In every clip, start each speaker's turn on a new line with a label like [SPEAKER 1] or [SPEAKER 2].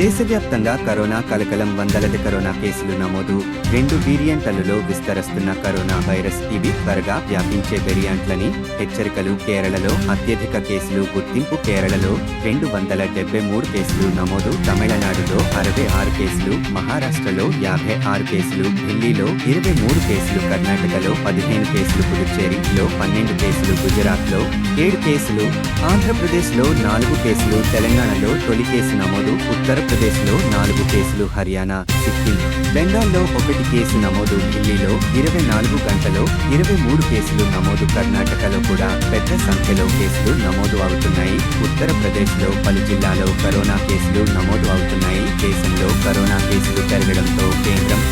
[SPEAKER 1] దేశవ్యాప్తంగా కరోనా కలకలం వందలది కరోనా కేసులు నమోదు. రెండు వేరియంట్లలో విస్తరిస్తున్న కరోనా వైరస్ ఇవి త్వరగా వ్యాపించే వేరియంట్లని హెచ్చరికలు కేరళలో అత్యధిక కేసులు గుర్తింపు కేరళలో రెండు వందల డెబ్బై మూడు కేసులు నమోదు. తమిళనాడులో అరవై ఆరు కేసులు మహారాష్ట్రలో యాభై ఆరు కేసులు ఢిల్లీలో ఇరవై మూడు కేసులు కర్ణాటకలో పదిహేను కేసులు పుదుచ్చేరిలో పన్నెండు కేసులు గుజరాత్లో ఏడు కేసులు ఆంధ్రప్రదేశ్లో నాలుగు కేసులు తెలంగాణలో తొలి కేసు నమోదు. ఉత్తర ఆంధ్రప్రదేశ్లో నాలుగు కేసులు హర్యానా సిక్కిం. బెంగాల్లో ఒకటి కేసు నమోదు ఢిల్లీలో ఇరవై నాలుగు గంటలో ఇరవై మూడు కేసులు నమోదు కర్ణాటకలో కూడా పెద్ద సంఖ్యలో కేసులు నమోదు అవుతున్నాయి. ఉత్తరప్రదేశ్లో పలు జిల్లాలో కరోనా కేసులు నమోదు అవుతున్నాయి. దేశంలో కరోనా కేసులు పెరగడంతో కేంద్రం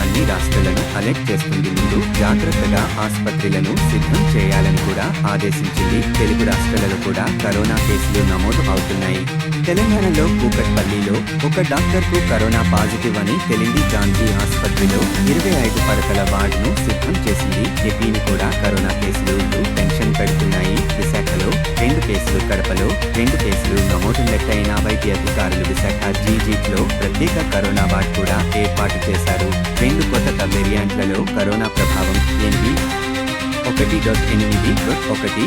[SPEAKER 1] అలర్ట్ చేస్తుంది ముందు జాగ్రత్తగా ఆసుపత్రులను సిద్ధం చేయాలని కూడా ఆదేశించింది. తెలుగు రాష్ట్రాలలో కూడా కరోనా కేసులు నమోదు అవుతున్నాయి. తెలంగాణలో కూకట్పల్లిలో ఒక డాక్టర్కు కరోనా పాజిటివ్ అని తెలింది గాంధీ ఆసుపత్రిలో ఇరవై ఐదు పడకల వార్డును సిద్ధం చేసింది. ఏపీని కూడా కరోనా కేసులు కడపలో రెండు కేసులు నమోదు లెక్కైన వైద్య అధికారులు విశాఖ జీజీట్లో ప్రత్యేక కరోనా వార్డ్ కూడా ఏర్పాటు చేశారు. రెండు కొత్త వేరియంట్లలో కరోనా ప్రభావం ఏంటి? ఒకటి డాట్ ఎనిమిది డాట్ ఒకటి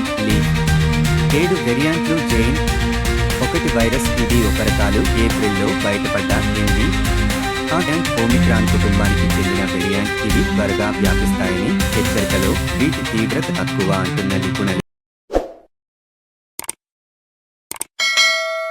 [SPEAKER 1] ఏడు వేరియంట్లు జైన్. ఒకటి వైరస్ ఇది ఒక రకాలు ఏప్రిల్లో బయటపడ్డ ఏంటి? అండ్ ఓమిక్రాన్ కుటుంబానికి చెందిన వేరియంట్ ఇవి త్వరగా వ్యాపిస్తాయని హెచ్చరికలో వీటి తీవ్రత తక్కువ అంటున్న నిపుణులు